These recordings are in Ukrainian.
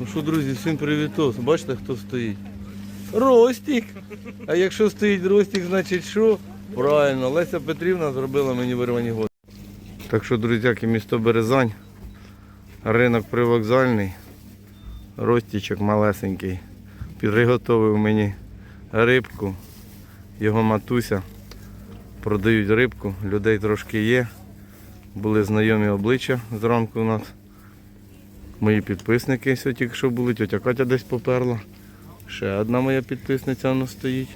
Ну що, друзі, всім привітос. Бачите, хто стоїть? Ростік. А якщо стоїть Ростік, значить що? Правильно, Леся Петрівна зробила мені вирвані годи. Так що, друзяки, місто Березань, ринок привокзальний, Ростічок малесенький. Приготовив мені рибку, його матуся. Продають рибку, людей трошки є. Були знайомі обличчя зранку у нас. Мої підписники тільки що були, тетя Катя десь поперла. Ще одна моя підписниця воно стоїть,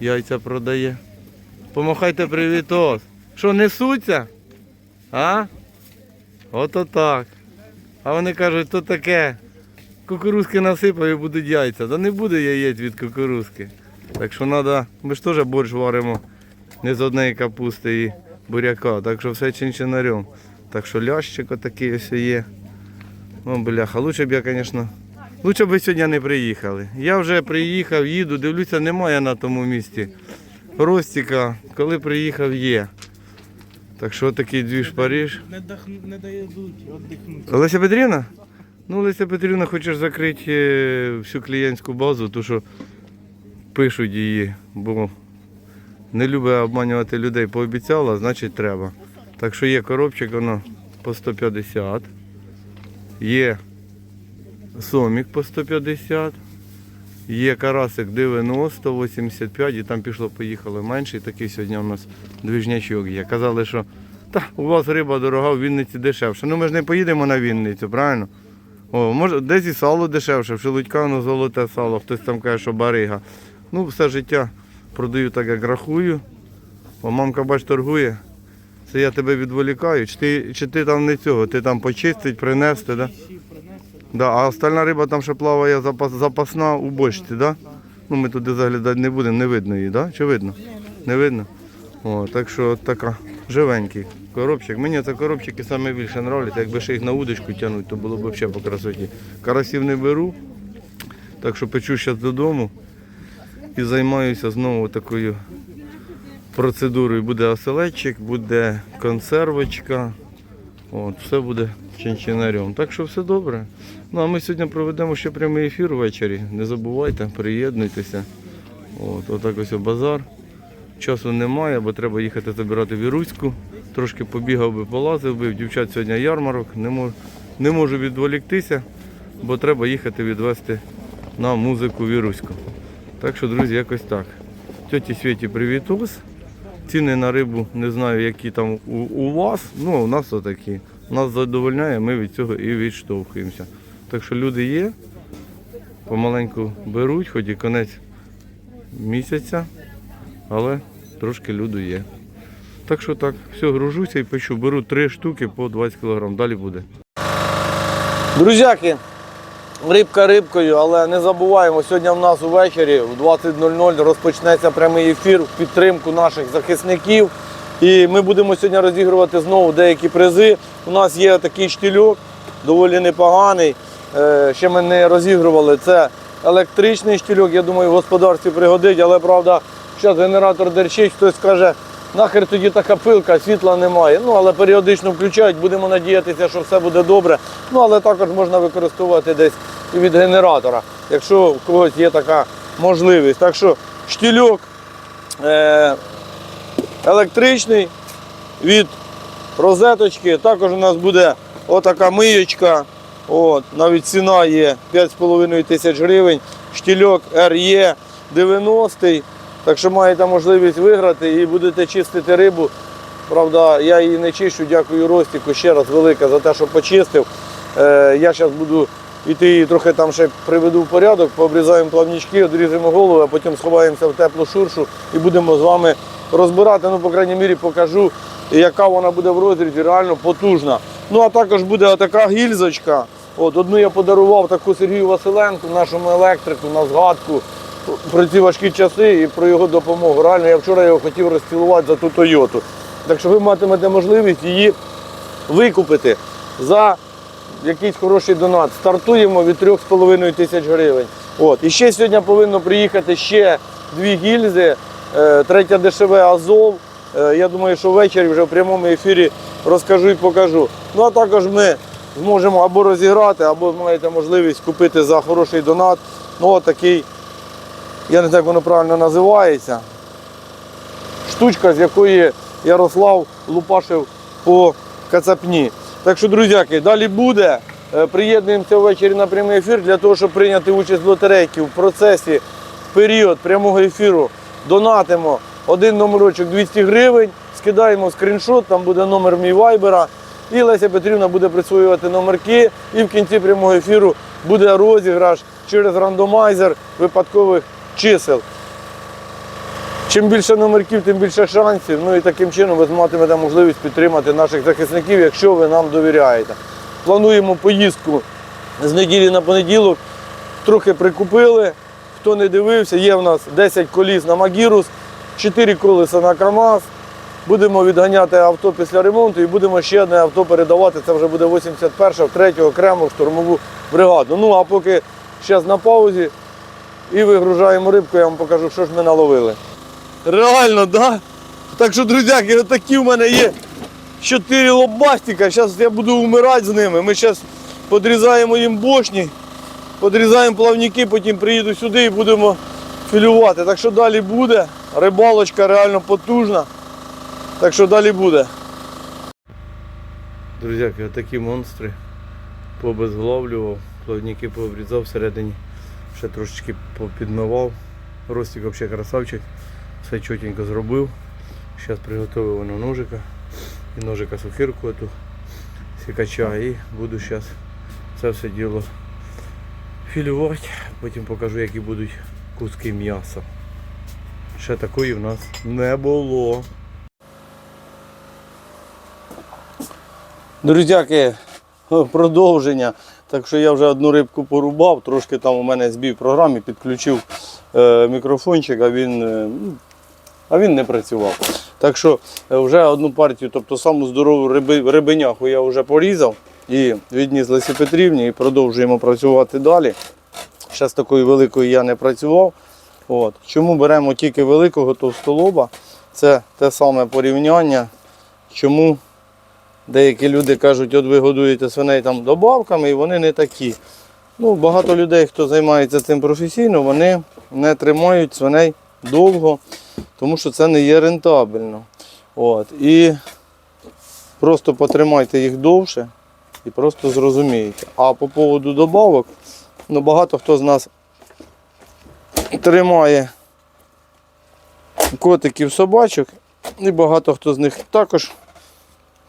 яйця продає. Помахайте привітос. Що, несуться? А? Ото так. А вони кажуть, то таке. Кукурузки насипаю і будуть яйця. Та не буде яєць від кукурузки. Так що треба, ми ж теж борщ варимо не з однієї капусти і буряка. Так що все чинчинарем. Так що лящик отакий ось є. Ну, бляха, лучше б я, звісно. Лучше б ви сьогодні не приїхали. Я вже приїхав, їду, дивлюся, немає на тому місці. Ростіка, коли приїхав, є. Так що такий двіж Париж. Не, дах... не дають віддихнути. Олеся Петрівна? Ну, Олеся Петрівна хоче закрити е, всю клієнтську базу, тому що пишуть її, бо не любить обманювати людей. Пообіцяла, значить треба. Так що є коробчик, воно по 150. Є сомік по 150. Є карасик 90, 85 і там пішло-поїхало менший. Такий сьогодні у нас двіжнячок є. Казали, що та, у вас риба дорога, в Вінниці дешевше. Ну ми ж не поїдемо на Вінницю, правильно? О, може, десь і сало дешевше, в Шелудька воно золоте сало, хтось там каже, що барига. Ну, все життя продаю так, як рахую. О, мамка, бач, торгує. Це я тебе відволікаю. Чи ти, чи ти там не цього, ти там почистить, принести, да? Да, а остальна риба там ще плаває запас, запасна у бочці, да? Ну ми туди заглядати не будемо, не видно її, да? Чи видно? Не видно? О, так що така живенький коробчик. Мені це коробчики саме більше нравляться. Якби ще їх на удочку тягнути, то було б взагалі по красоті. Карасів не беру, так що печу зараз додому і займаюся знову такою процедурою. Буде оселедчик, буде консервочка. От, все буде чинчинарем. Так що все добре. Ну а ми сьогодні проведемо ще прямий ефір ввечері. Не забувайте, приєднуйтеся. От, отак ось базар. Часу немає, бо треба їхати забирати віруську. Трошки побігав би, полазив би. Дівчат сьогодні ярмарок. Не можу, не можу відволіктися, бо треба їхати відвезти на музику віруську. Так що, друзі, якось так. Тьоті Світі привітус. Ціни на рибу не знаю, які там у, у вас. Ну, у нас отакі. Нас задовольняє, ми від цього і відштовхуємося. Так що люди є, помаленьку беруть, хоч і конець місяця, але трошки люду є. Так що так, все, гружуся і печу. Беру три штуки по 20 кг. Далі буде. Друзяки, рибка рибкою, але не забуваємо, сьогодні в нас увечері в 20.00 розпочнеться прямий ефір в підтримку наших захисників. І ми будемо сьогодні розігрувати знову деякі призи. У нас є такий штильок, доволі непоганий. Е, Ще ми не розігрували. Це електричний штильок, я думаю, в господарстві пригодить, але правда, зараз генератор дерчить, хтось скаже, нахер тоді така пилка, світла немає. Ну, але періодично включають, будемо надіятися, що все буде добре. Ну, але також можна використовувати десь і від генератора, якщо в когось є така можливість. Так що штильок е, електричний від розеточки. Також у нас буде отака миючка. От, навіть ціна є 5,5 тисяч гривень. Штільок RE 90 Так що маєте можливість виграти і будете чистити рибу. Правда, я її не чищу, дякую Ростіку ще раз велике за те, що почистив. Е, я зараз буду йти її трохи там ще приведу в порядок, пообрізаємо плавнічки, одріжемо голову, а потім сховаємося в теплу шуршу і будемо з вами розбирати. Ну, по крайній мірі, покажу, яка вона буде в розрізі, реально потужна. Ну, а також буде така гільзочка. От, одну я подарував таку Сергію Василенку, нашому електрику, на згадку про ці важкі часи і про його допомогу. Реально, я вчора його хотів розцілувати за ту Тойоту. Так що ви матимете можливість її викупити за якийсь хороший донат. Стартуємо від 3,5 тисяч гривень. От. І ще сьогодні повинно приїхати ще дві гільзи, е, третя ДШВ Азов. Е, Я думаю, що ввечері вже в прямому ефірі розкажу і покажу. Ну а також ми зможемо або розіграти, або маєте можливість купити за хороший донат. Ну, такий, я не знаю, як воно правильно називається. Штучка, з якої Ярослав лупашив по кацапні. Так що, друзяки, далі буде. Е, Приєднуємося ввечері на прямий ефір для того, щоб прийняти участь в лотерейці в процесі в період прямого ефіру. Донатимо один номерочок 200 гривень, скидаємо скріншот, там буде номер мій вайбера. І Леся Петрівна буде присвоювати номерки. І в кінці прямого ефіру буде розіграш через рандомайзер випадкових чисел. Чим більше номерків, тим більше шансів. Ну і таким чином ви матимете можливість підтримати наших захисників, якщо ви нам довіряєте. Плануємо поїздку з неділі на понеділок. Трохи прикупили. Хто не дивився, є в нас 10 коліс на Магірус, 4 колеса на КАМАЗ. Будемо відганяти авто після ремонту і будемо ще одне авто передавати. Це вже буде 81-го, 3-го окрему штурмову бригаду. Ну а поки зараз на паузі і вигружаємо рибку, я вам покажу, що ж ми наловили. Реально, так? Да? Так що, друзяки, отакі в мене є чотири лобастика. Зараз я буду вмирати з ними. Ми зараз подрізаємо їм бошні, подрізаємо плавники, потім приїду сюди і будемо філювати. Так що далі буде. Рибалочка реально потужна. Так що далі буде. Друзяки, отакі монстри побезглавлював, плавники пообрізав всередині, ще трошечки попідмивав. Ростик взагалі красавчик, все чотенько зробив. Зараз приготував воно ножика і ножика сухирку эту сікача і буду зараз це все діло філювати. Потім покажу, які будуть куски м'яса. Ще такої в нас не було. Друзяки, продовження. Так що я вже одну рибку порубав, трошки там у мене збій в програмі, підключив е, мікрофончик, а він, е, ну, а він не працював. Так що е, вже одну партію, тобто саму здорову риби, рибеняху я вже порізав і відніс Лесі Петрівні і продовжуємо працювати далі. Ще з такою великою я не працював. От. Чому беремо тільки великого товстолоба? Це те саме порівняння. Чому Деякі люди кажуть, от ви годуєте свиней там добавками, і вони не такі. Ну, Багато людей, хто займається цим професійно, вони не тримають свиней довго, тому що це не є рентабельно. От. І просто потримайте їх довше і просто зрозумієте. А по поводу добавок, ну, багато хто з нас тримає котиків собачок, і багато хто з них також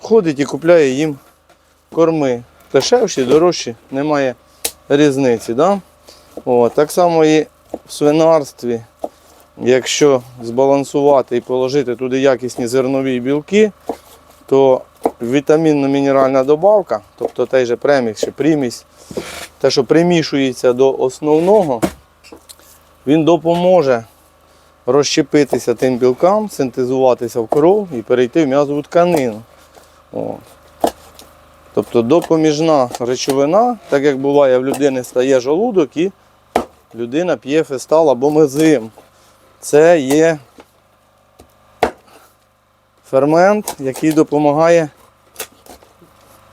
ходить і купляє їм корми. Дешевші, дорожчі, немає різниці. Да? О, так само і в свинарстві, якщо збалансувати і положити туди якісні зернові білки, то вітамінно-мінеральна добавка, тобто той же премікс чи примісь, те, що примішується до основного, він допоможе розщепитися тим білкам, синтезуватися в кров і перейти в м'язову тканину. О. Тобто допоміжна речовина, так як буває в людини стає желудок і людина п'є фестал або мезим. Це є фермент, який допомагає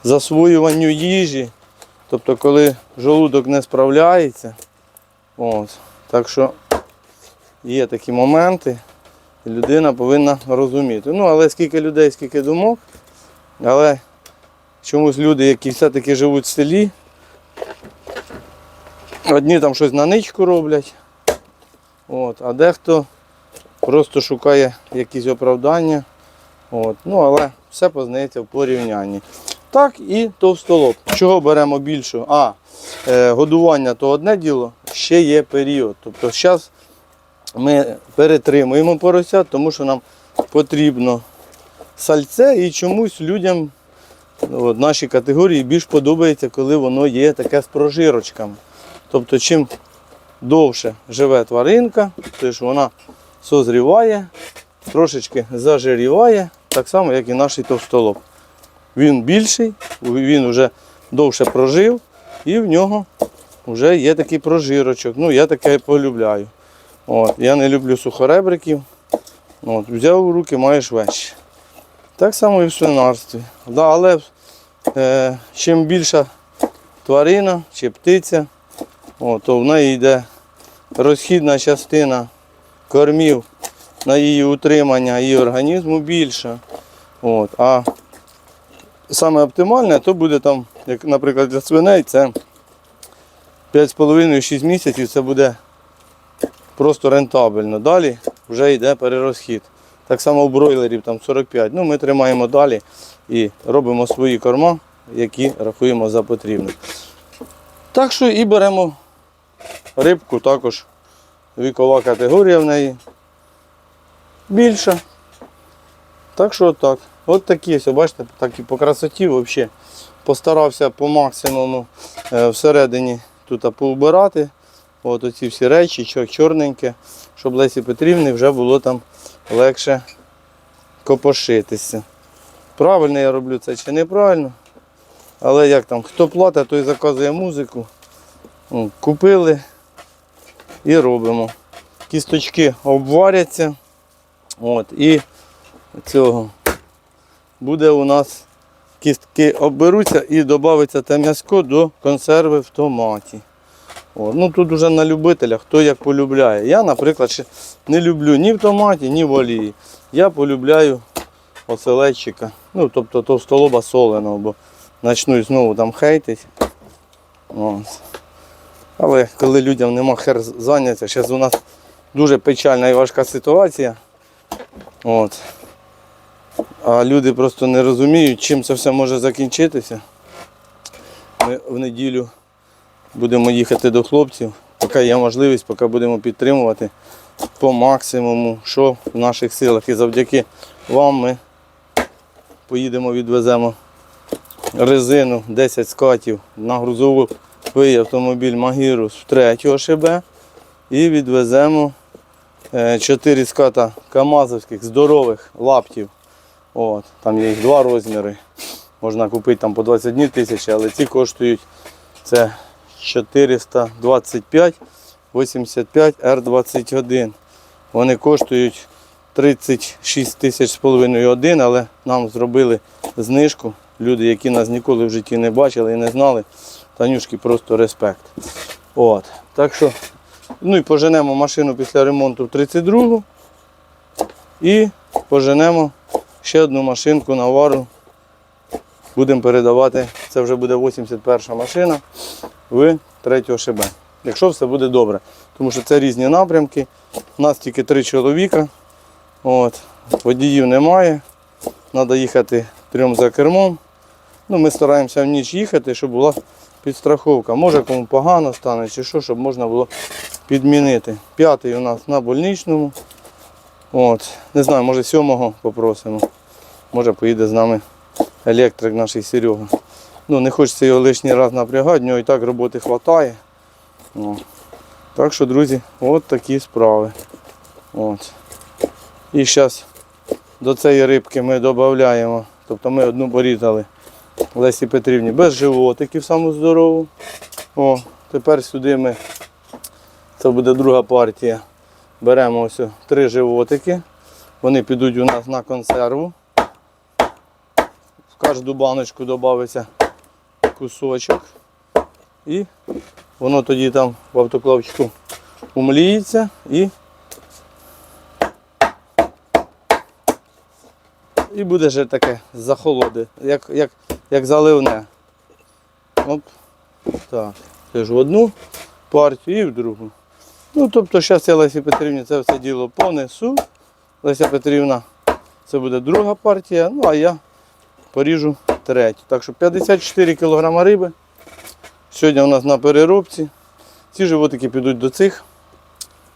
засвоюванню їжі. Тобто, коли желудок не справляється. От. Так що є такі моменти, і людина повинна розуміти. Ну, але скільки людей, скільки думок. Але чомусь люди, які все-таки живуть в селі, одні там щось на ничку роблять, от, а дехто просто шукає якісь оправдання. От, ну, але все познається в порівнянні. Так і товстолоб. Чого беремо більше? А, е, годування то одне діло, ще є період. Тобто зараз ми перетримуємо поросят, тому що нам потрібно сальце і чомусь людям от, нашій категорії більш подобається, коли воно є таке з прожирочками. Тобто, чим довше живе тваринка, то ж вона созріває, трошечки зажиріває, так само, як і наш товстолоб. Він більший, він вже довше прожив і в нього вже є такий прожирочок. Ну, я таке полюбляю. От, я не люблю сухоребриків. От, взяв у руки, маєш вечі. Так само і в свинарстві. Але е, чим більша тварина чи птиця, о, то в неї йде розхідна частина кормів на її утримання її організму більша. От. А саме оптимальне, то буде там, як, наприклад, для свиней, це 5,5-6 місяців це буде просто рентабельно. Далі вже йде перерозхід. Так само у бройлерів там 45. Ну, ми тримаємо далі і робимо свої корма, які рахуємо за потрібне. Так що і беремо рибку також. Вікова категорія в неї більша. Так що так. От такі, бачите, так і по красоті взагалі. Постарався по максимуму е, всередині тут поубирати. От оці всі речі, чорненьке, щоб Лесі Петрівні вже було там легше копошитися. Правильно я роблю це чи неправильно. Але як там, хто платить, той заказує музику. Купили і робимо. Кісточки обваряться. От, і цього буде у нас кістки обберуться і додається те м'яско до консерви в томаті. О, ну Тут вже на любителя, хто як полюбляє. Я, наприклад, не люблю ні в томаті, ні в олії. Я полюбляю оселедчика, ну, тобто товстолоба соленого, бо почну знову там хейтить. Ось. Але коли людям нема хер зайнятися, зараз у нас дуже печальна і важка ситуація. От. А люди просто не розуміють, чим це все може закінчитися. Ми в неділю будемо їхати до хлопців, поки є можливість, поки будемо підтримувати по максимуму, що в наших силах. І завдяки вам ми поїдемо, відвеземо резину 10 скатів на грузовий автомобіль Магірус в 3 ШБ і відвеземо 4 ската камазовських здорових лаптів. От, там є їх два розміри. Можна купити там по 21 тисячі, але ці коштують це 425 85 R21. Вони коштують 36 тисяч з половиною один, але нам зробили знижку. Люди, які нас ніколи в житті не бачили і не знали. Танюшки просто респект. От. Так що, ну і поженемо машину після ремонту в 32 і поженемо ще одну машинку на вару. Будемо передавати, це вже буде 81 машина в 3 ШБ. Якщо все буде добре. Тому що це різні напрямки. У нас тільки три чоловіка. От. Водіїв немає. Треба їхати трьом за кермом. Ну, Ми стараємося в ніч їхати, щоб була підстраховка. Може кому погано стане чи що, щоб можна було підмінити. П'ятий у нас на больничному. От. Не знаю, може сьомого попросимо. Може поїде з нами електрик наш Серега. Ну, не хочеться його лишній раз напрягати, в нього і так роботи вистачає. О. Так що, друзі, от такі справи. От. І зараз до цієї рибки ми додаємо. Тобто ми одну порізали Лесі Петрівні без животиків, саму здорову. О, тепер сюди ми, це буде друга партія. Беремо ось три животики. Вони підуть у нас на консерву. В кожну баночку додається кусочок. І воно тоді там в автоклавчику умліється і, і буде вже таке захолоди, як, як, як заливне. Оп. Так. Теж в одну партію і в другу. Ну, тобто, зараз я Лесі Петрівні це все діло понесу. Леся Петрівна, це буде друга партія, ну а я поріжу третю. Так що 54 кг риби. Сьогодні у нас на переробці. Ці животики підуть до цих.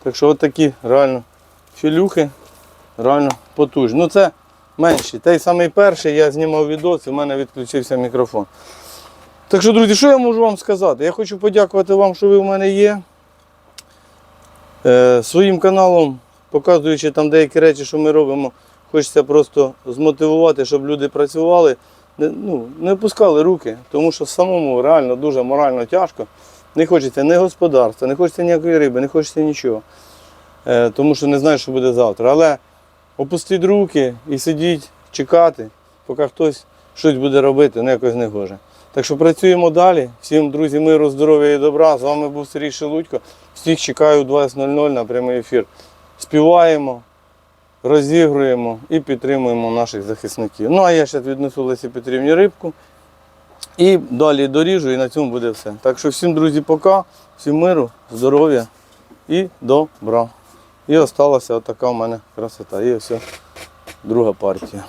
Так що от такі реально філюхи, реально потужні. Ну це менші. Той самий перший я знімав відос і в мене відключився мікрофон. Так що, друзі, що я можу вам сказати? Я хочу подякувати вам, що ви в мене є. Е, своїм каналом, показуючи там деякі речі, що ми робимо, хочеться просто змотивувати, щоб люди працювали, ну, не опускали руки, тому що самому реально дуже морально тяжко. Не хочеться ні господарства, не хочеться ніякої риби, не хочеться нічого. Е, тому що не знаєш, що буде завтра. Але опустіть руки і сидіть, чекати, поки хтось щось буде робити, ну якось не гоже. Так що працюємо далі. Всім, друзі, миру, здоров'я і добра. З вами був Сергій Шелудько. Всіх чекаю о 20.00 на прямий ефір. Співаємо, розігруємо і підтримуємо наших захисників. Ну а я зараз віднесу Лесі Петрівні рибку. І далі доріжу, і на цьому буде все. Так що всім, друзі, пока, всім миру, здоров'я і добра. І осталася отака в мене красота. І ось друга партія.